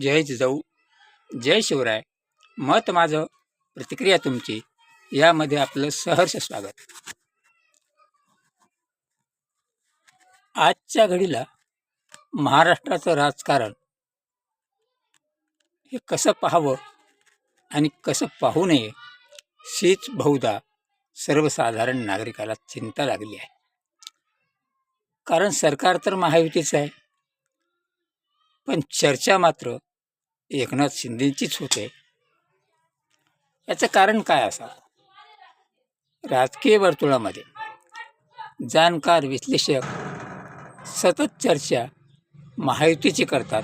जय जिजाऊ जय शिवराय. मत माझं प्रतिक्रिया तुमची. यामध्ये आपलं सहर्ष स्वागत. आजच्या घडीला महाराष्ट्राचं राजकारण हे कसं पाहावं आणि कसं पाहू नये हीच बहुधा सर्वसाधारण नागरिकाला चिंता लागली आहे. कारण सरकार तर महायुतीचं आहे. पण चर्चा मात्र एकनाथ शिंदेचीच होते. याचं कारण काय असावं? राजकीय वर्तुळामध्ये जाणकार विश्लेषक सतत चर्चा महायुतीची करतात.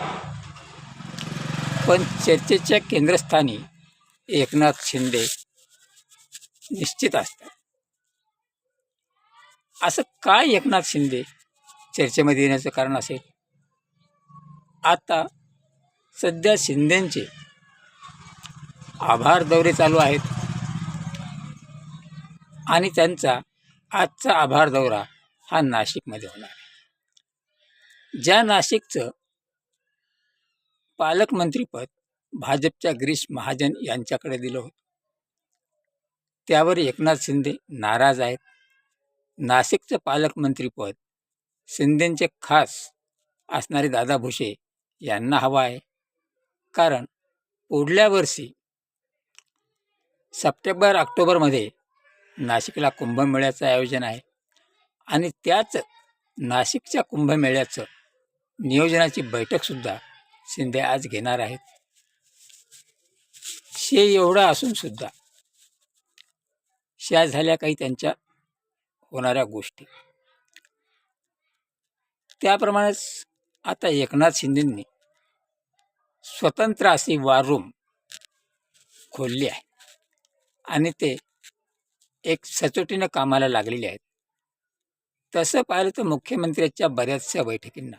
पण चर्चेच्या केंद्रस्थानी एकनाथ शिंदे निश्चित असतात. असं काय एकनाथ शिंदे चर्चेमध्ये येण्याचं कारण असेल? आता सध्या शिंदेचे आभार दौरे चालू आहेत. आणि त्यांचा आजचा आभार दौरा हा नाशिकमध्ये होणार आहे. ज्या नाशिकचं पालकमंत्रीपद भाजपच्या गिरीश महाजन यांच्याकडे दिलं होतं त्यावर एकनाथ शिंदे नाराज आहेत. नाशिकचं पालकमंत्रीपद शिंदेंचे खास असणारे दादा भुसे यांना हवा आहे. कारण पुढल्या वर्षी सप्टेंबर ऑक्टोबरमध्ये नाशिकला कुंभमेळ्याचं आयोजन आहे. आणि त्याच नाशिकच्या कुंभमेळ्याचं नियोजनाची बैठकसुद्धा शिंदे आज घेणार आहेत. शे एवढं असूनसुद्धा शा झाल्या काही त्यांच्या होणाऱ्या गोष्टी. त्याप्रमाणेच आता एकनाथ शिंदेंनी स्वतंत्र अशी वार रूम खोलली आहे. आणि ते एक सचोटीनं कामाला लागलेले आहेत. तसं पाहिलं तर मुख्यमंत्र्यांच्या बऱ्याचशा बैठकींना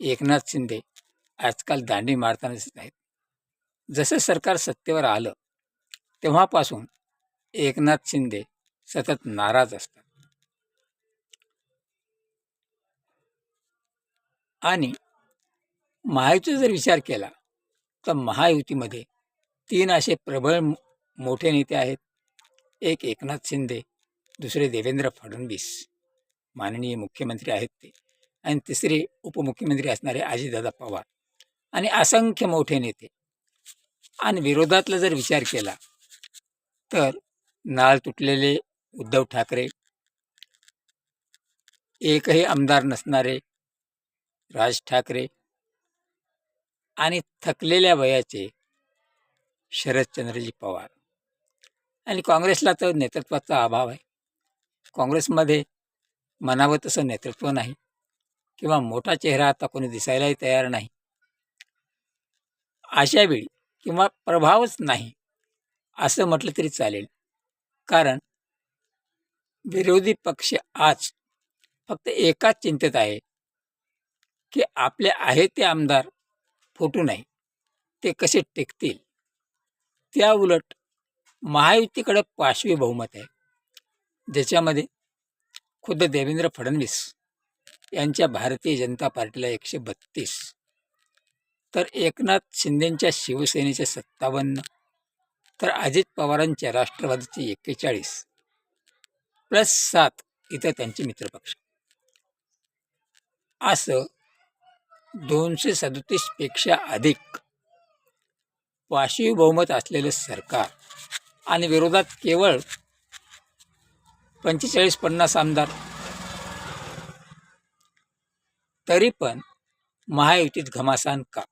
एकनाथ शिंदे आजकाल दांडी मारताना दिसत आहेत जसं सरकार सत्तेवर आलं तेव्हापासून एकनाथ शिंदे सतत नाराज असतात. आणि महायुतीचा जर विचार केला तर महायुतीमध्ये तीन असे प्रबळ मोठे नेते आहेत. एक एकनाथ शिंदे दुसरे देवेंद्र फडणवीस माननीय मुख्यमंत्री आहेत ते. आणि तिसरे उपमुख्यमंत्री असणारे अजितदादा पवार आणि असंख्य मोठे नेते. आणि विरोधातला जर विचार केला तर नाळ तुटलेले उद्धव ठाकरे एकही आमदार नसणारे राज ठाकरे आणि थकलेल्या वयाचे शरदचंद्रजी पवार. आणि काँग्रेसला तर नेतृत्वाचा अभाव आहे. काँग्रेसमध्ये म्हणावं तसं नेतृत्व नाही किंवा मोठा चेहरा आता कोणी दिसायलाही तयार नाही. अशा वेळी किंवा प्रभावच नाही असं म्हटलं तरी चालेल. कारण विरोधी पक्ष आज फक्त एकाच चिंतेत आहे. की आपले आहे ते आमदार फुटू नाही. ते कसे टिकतील? त्या उलट महायुतीकडे पाशवी बहुमत आहे. ज्याच्यामध्ये खुद्द देवेंद्र फडणवीस यांच्या भारतीय जनता पार्टीला एकशे बत्तीस तर एकनाथ शिंदेंच्या शिवसेनेचे सत्तावन्न तर अजित पवारांच्या राष्ट्रवादीचे एक्केचाळीस प्लस सात इथं त्यांचे मित्रपक्ष. असं दोनशे सदतीसपेक्षा अधिक पाशवी बहुमत असलेलं सरकार आणि विरोधात केवळ पंचेचाळीस पन्नास आमदार. तरी पण महायुतीत घमासान का?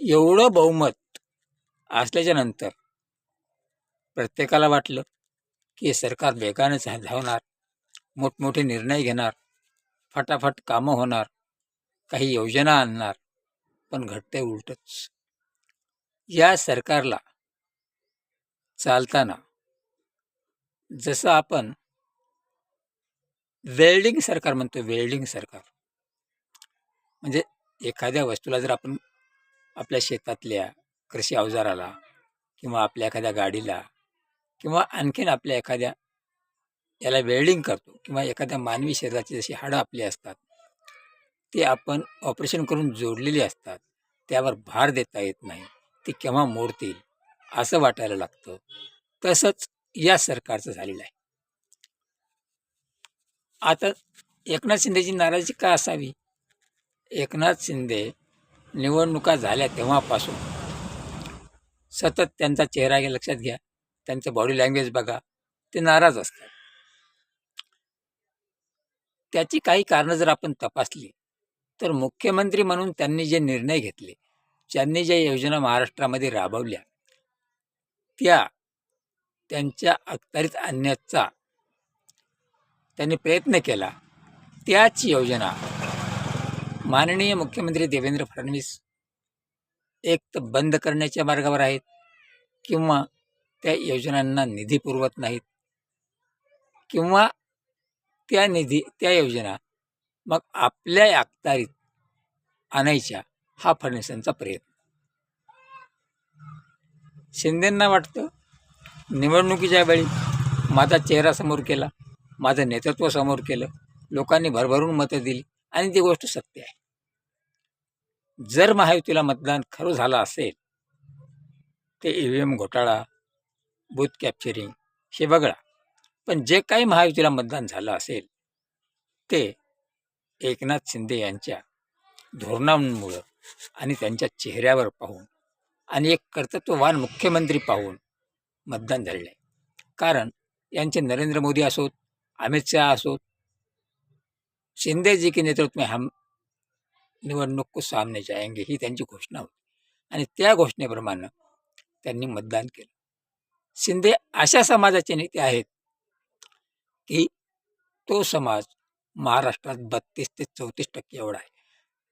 एवढं बहुमत असल्याच्या नंतर प्रत्येकाला वाटलं की सरकार वेगानं धावणार मोठमोठे निर्णय घेणार फटाफट कामं होणार काही योजना आणणार पण घडते उलटच. या सरकारला चालताना जसं आपण वेल्डिंग सरकार म्हणतो वेल्डिंग सरकार. म्हणजे एखाद्या वस्तूला जर आपण आपल्या शेतातल्या कृषी अवजाराला किंवा आपल्या एखाद्या गाडीला किंवा आणखीन आपल्या एखाद्या याला वेल्डिंग करतो किंवा एखाद्या मानवी शरीराची जशी हाडं आपली असतात ते आपण ऑपरेशन करून जोडलेली असतात त्यावर भार देता येत नाही ते केव्हा मोडतील असं वाटायला लागतं. तसंच या सरकारचं झालेलं आहे. आता एकनाथ शिंदेची नाराजी का असावी? एकनाथ शिंदे निवडणुका झाल्या तेव्हापासून सतत त्यांचा चेहरा घ्या लक्षात घ्या त्यांचं बॉडी लँग्वेज बघा ते नाराज असतात. त्याची काही कारणं जर आपण तपासली तर मुख्यमंत्री म्हणून त्यांनी जे निर्णय घेतले त्यांनी ज्या योजना महाराष्ट्रामध्ये राबवल्या त्या त्यांच्या अखत्यारीत आणण्याचा त्यांनी प्रयत्न केला त्याच योजना माननीय मुख्यमंत्री देवेंद्र फडणवीस एक तर बंद करण्याच्या मार्गावर आहेत किंवा त्या योजनांना निधी पुरवत नाहीत किंवा त्या निधी त्या योजना मग आपल्या अखतारीत आणायच्या हा फडणवीसांचा प्रयत्न. शिंदेंना वाटतं निवडणुकीच्या वेळी माझा चेहरा समोर केला माझं नेतृत्व समोर केलं लोकांनी भरभरून मतं दिली आणि ती गोष्ट सत्य आहे. जर महायुतीला मतदान खरं झालं असेल ते ई व्ही एम घोटाळा बूथ कॅप्चरिंग हे वगळा. पण जे काही महायुतीला मतदान झालं असेल ते एकनाथ शिंदे यांच्या धोरणांमुळं आणि त्यांच्या चेहऱ्यावर पाहून आणि एक कर्तृत्ववान मुख्यमंत्री पाहून मतदान झालेलं आहे. कारण यांचे नरेंद्र मोदी असोत अमित शहा असोत शिंदे जी के नेतृत्व में हम निवडणूक को सामने जाएंगे ही त्यांची घोषणा होती. आणि त्या घोषणेप्रमाणे त्यांनी मतदान केलं. शिंदे अशा समाजाचे नेते आहेत की तो समाज महाराष्ट्रात बत्तीस ते चौतीस टक्के एवढा आहे.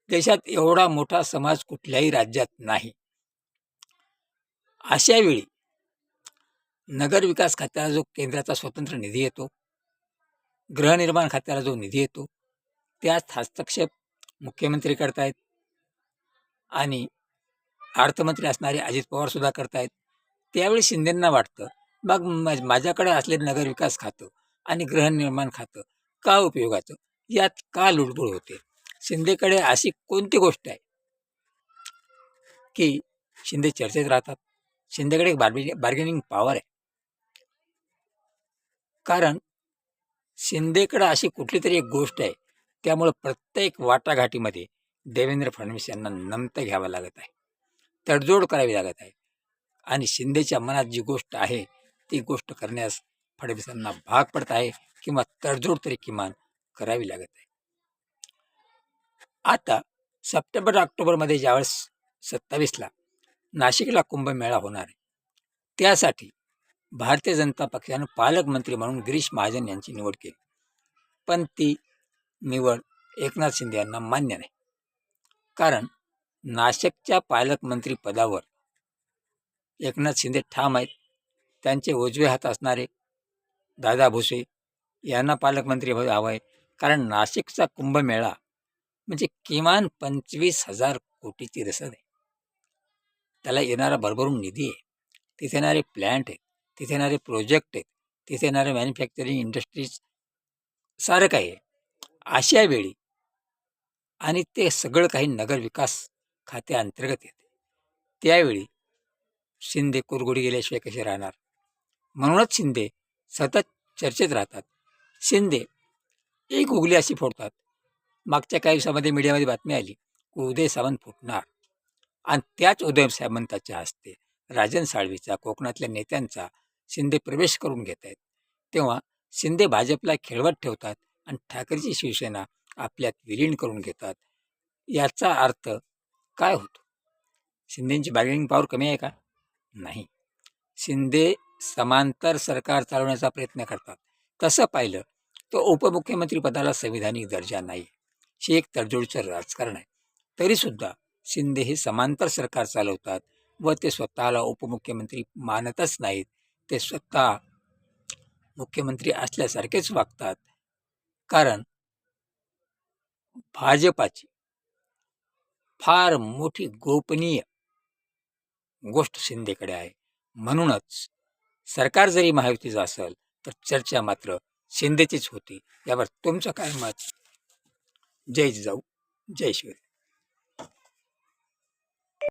देशात एवढा मोठा समाज कुठल्याही राज्यात नाही. अशा वेळी नगर विकास खात्याला जो केंद्राचा स्वतंत्र निधी येतो गृहनिर्माण खात्याला जो निधी येतो त्यात हस्तक्षेप मुख्यमंत्री करतायत आणि अर्थमंत्री असणारे अजित पवार सुद्धा करतायत. त्यावेळी शिंदेंना वाटतं मग माझ्याकडे असलेलं नगरविकास खातं आणि गृहनिर्माण खातं का उपयोगाचं? यात का लुडबुड होते? शिंदेकडे अशी कोणती गोष्ट आहे? की शिंदे चर्चेत राहतात. शिंदेकडे एक बार्बि बार्गेनिंग पॉवर आहे. कारण शिंदेकडे अशी कुठली तरी एक गोष्ट आहे. त्यामुळं प्रत्येक वाटाघाटीमध्ये देवेंद्र फडणवीस यांना नमतं घ्यावं लागत आहे. तडजोड करावी लागत आहे. आणि शिंदेच्या मनात जी गोष्ट आहे ती गोष्ट करण्यास फडणवीसांना भाग पडत आहे किंवा तडजोड तरी किमान करावी लागत आहे. आता सप्टेंबर ऑक्टोबरमध्ये ज्यावेळेस सत्तावीसला नाशिकला कुंभमेळा होणार आहे त्यासाठी भारतीय जनता पक्षानं पालकमंत्री म्हणून गिरीश महाजन यांची निवड केली. पण ती निवड एकनाथ शिंदे यांना मान्य नाही. कारण नाशिकच्या पालकमंत्री पदावर एकनाथ शिंदे ठाम आहेत त्यांचे उजवे हात असणारे दादा भुसे यांना पालकमंत्री हवं आहे. कारण नाशिकचा कुंभमेळा म्हणजे किमान पंचवीस हजार कोटीची रसद आहे. त्याला येणारा भरभरून निधी आहे. तिथे येणारे प्लॅन्ट आहेत. तिथे येणारे प्रोजेक्ट आहेत. तिथे येणारे मॅन्युफॅक्चरिंग इंडस्ट्रीज सारं काही आहे. अशा वेळी आणि ते सगळं काही नगर विकास खात्याअंतर्गत येते. त्यावेळी शिंदे कुरगुडी गेल्याशिवाय कसे राहणार? म्हणूनच शिंदे सतत चर्चेत राहतात. शिंदे एक उगली अशी फोडतात. मागच्या काही दिवसामध्ये मीडियामध्ये बातमी आली उदय सावंत फुटणार. आणि त्याच उदय सामंताच्या हस्ते राजन साळवीचा कोकणातल्या नेत्यांचा शिंदे प्रवेश करून घेत आहेत. तेव्हा शिंदे भाजपला खेळवत ठेवतात आणि ठाकरेची शिवसेना आपल्यात विलीन करून घेतात. याचा अर्थ काय होतो? शिंदेची बार्गेनिंग पॉवर कमी आहे का? नाही. शिंदे समांतर सरकार चालवण्याचा प्रयत्न करतात. तसं पाहिलं तर उपमुख्यमंत्री पदाला संविधानिक दर्जा नाही हे एक तडजोडचं राजकारण आहे. तरीसुद्धा शिंदे हे समांतर सरकार चालवतात व ते स्वतःला उपमुख्यमंत्री मानतच नाहीत ते स्वतः मुख्यमंत्री असल्यासारखेच वागतात. कारण भाजपाची फार मोठी गोपनीय गोष्ट शिंदेकडे आहे. म्हणूनच सरकार जरी महायुतीचं असेल तर चर्चा मात्र शिंदेचीच होती. यावर तुमचं काय मत? जय जाऊ जय शिवराय